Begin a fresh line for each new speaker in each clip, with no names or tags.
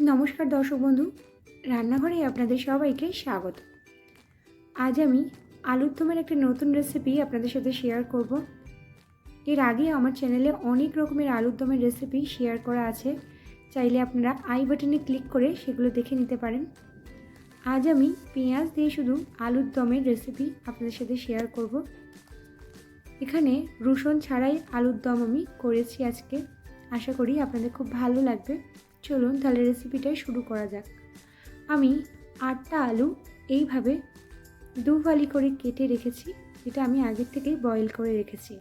নমস্কার দর্শক বন্ধু, রান্নাঘরে আপনাদের সবাইকে স্বাগত। আজ আমি আলুর দমের একটা নতুন রেসিপি আপনাদের সাথে শেয়ার করব। এর আগে আমার চ্যানেলে অনেক রকমের আলুর দমের রেসিপি শেয়ার করা আছে। চাইলে আপনারা আই বাটনে ক্লিক করে সেগুলো দেখে নিতে পারেন। আজ আমি পেঁয়াজ দিয়ে শুধু আলুর দমের রেসিপি আপনাদের সাথে শেয়ার করব। এখানে রসুন ছাড়াই আলুর দম আমি করেছি আজকে। আশা করি আপনাদের খুব ভালো লাগবে। চলুন তাহলে রেসিপিটা শুরু করা যাক। আমি আটটা আলু এইভাবে দু ফালি করে কেটে রেখেছি, যেটা আমি আগের থেকেই বয়েল করে রেখেছি।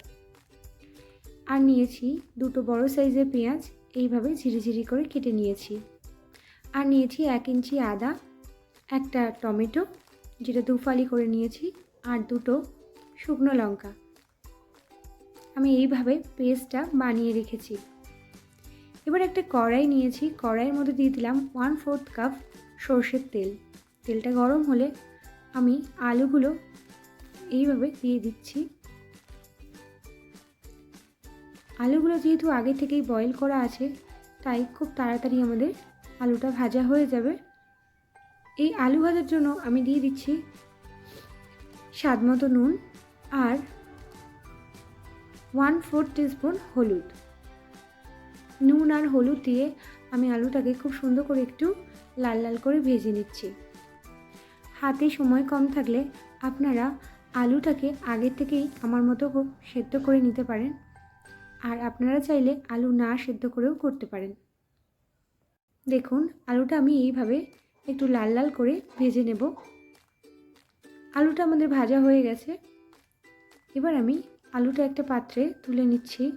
আর নিয়েছি দুটো বড় সাইজের পেঁয়াজ, এইভাবে ঝিরিঝিরি করে কেটে নিয়েছি। আর নিয়েছি এক ইঞ্চি আদা, একটা টমেটো, যেটা দু ফালি করে নিয়েছি, আর দুটো শুকনো লঙ্কা। আমি এইভাবে পেস্টটা বানিয়ে রেখেছি। এবার একটা কড়াই নিয়েছি। কড়াইয়ের মধ্যে দিয়ে দিলাম ওয়ান ফোর্থ কাপ সর্ষের তেল। তেলটা গরম হলে আমি আলুগুলো এইভাবে দিয়ে দিচ্ছি। আলুগুলো যেহেতু আগে থেকেই বয়েল করা আছে, তাই খুব তাড়াতাড়ি আমাদের আলুটা ভাজা হয়ে যাবে। এই আলু ভাজার জন্য আমি দিয়ে দিচ্ছি স্বাদ মতো নুন আর ওয়ান ফোর টিস্পুন হলুদ। নুন আর হলুদ দিয়ে আমি আলুটাকে খুব সুন্দর করে একটু লাল লাল করে ভেজে নিচ্ছি। হাতে সময় কম থাকলে আপনারা আলুটাকে আগে থেকেই আমার মতো সেদ্ধ করে নিতে পারেন। আর আপনারা চাইলে আলু না সেদ্ধ করেও করতে পারেন। দেখুন, আলুটা আমি এইভাবে একটু লাল লাল করে ভেজে নেব। আলুটা আমাদের ভাজা হয়ে গেছে। এবার আমি আলুটা একটা পাত্রে তুলে নিচ্ছি।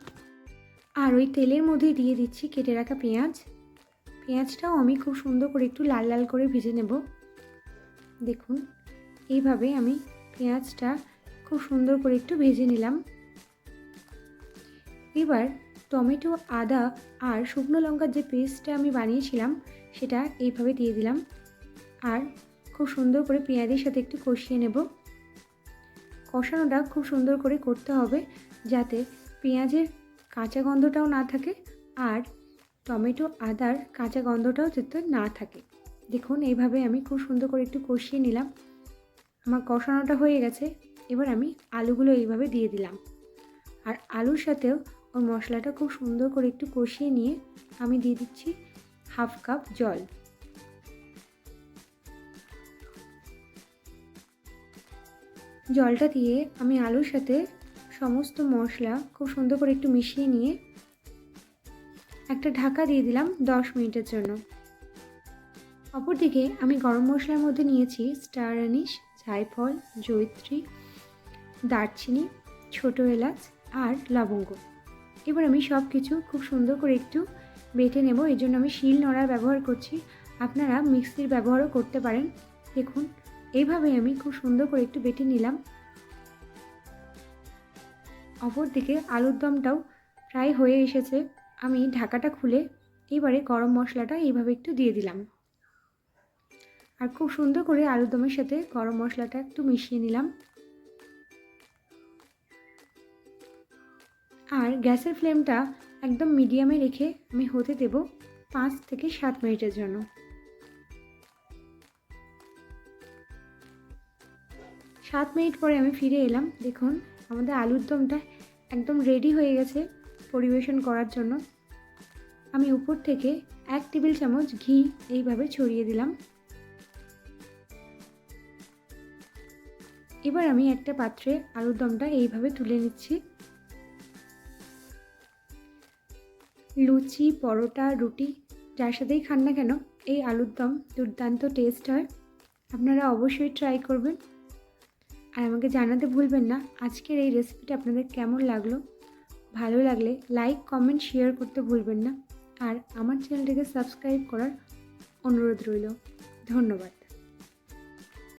আর ওই তেলের মধ্যে দিয়ে দিচ্ছি কেটে রাখা পেঁয়াজ। পেঁয়াজটাও আমি খুব সুন্দর করে একটু লাল লাল করে ভেজে নেব। দেখুন, এইভাবে আমি পেঁয়াজটা খুব সুন্দর করে একটু ভেজে নিলাম। এবার টমেটো, আদা আর শুকনো লঙ্কার যে পেস্টটা আমি বানিয়েছিলাম, সেটা এইভাবে দিয়ে দিলাম। আর খুব সুন্দর করে পেঁয়াজের সাথে একটু কষিয়ে নেব। কষানোটা খুব সুন্দর করে করতে হবে যাতে পেঁয়াজের কাঁচা গন্ধটাও না থাকে আর টমেটো, আদার কাঁচা গন্ধটাও যাতে না থাকে। দেখুন, এইভাবে আমি খুব সুন্দর করে একটু কষিয়ে নিলাম। আমার কষানোটা হয়ে গেছে। এবার আমি আলুগুলো এইভাবে দিয়ে দিলাম। আর আলুর সাথেও ওর মশলাটা খুব সুন্দর করে একটু কষিয়ে নিয়ে আমি দিয়ে দিচ্ছি হাফ কাপ জল। জলটা দিয়ে আমি আলুর সাথে সমস্ত মশলা খুব সুন্দর করে একটু মিশিয়ে নিয়ে একটা ঢাকা দিয়ে দিলাম দশ মিনিটের জন্য। অপরদিকে আমি গরম মশলার মধ্যে নিয়েছি স্টার আনিস, জায়ফল জৈত্রী দারচিনি, ছোটো এলাচ আর লবঙ্গ। এবার আমি সব কিছু খুব সুন্দর করে একটু বেটে নেব। এই জন্য আমি শিল নড়ার ব্যবহার করছি। আপনারা মিক্সির ব্যবহারও করতে পারেন। দেখুন এইভাবে আমি খুব সুন্দর করে একটু বেটে নিলাম। অপরদিকে আলুর দমটাও প্রায় হয়ে এসেছে। আমি ঢাকাটা খুলে এবারে গরম মশলাটা এইভাবে একটু দিয়ে দিলাম। আর খুব সুন্দর করে আলুর দমের সাথে গরম মশলাটা একটু মিশিয়ে নিলাম। আর গ্যাসের ফ্লেমটা একদম মিডিয়ামে রেখে আমি হতে দেব পাঁচ থেকে সাত মিনিটের জন্য। সাত মিনিট পরে আমি ফিরে এলাম। দেখুন আমাদের আলুর দমটা একদম রেডি হয়ে গেছে পরিবেশন করার জন্য। আমি উপর থেকে এক টেবিল চামচ ঘি এইভাবে ছড়িয়ে দিলাম। এবার আমি একটা পাত্রে আলুর দমটা এইভাবে তুলে নিচ্ছি। লুচি, পরোটা, রুটি, যার সাথেই খান না কেন, এই আলুর দম দুর্দান্ত টেস্ট হয়। আপনারা অবশ্যই ট্রাই করবেন। আর আমাকে জানাতে ভুলবেন না, আজকের এই রেসিপিটা আপনাদের কেমন লাগল? ভালো লাগলে লাইক কমেন্ট শেয়ার করতে ভুলবেন না। আর আমার চ্যানেলটিকে সাবস্ক্রাইব করার অনুরোধ রইল। ধন্যবাদ।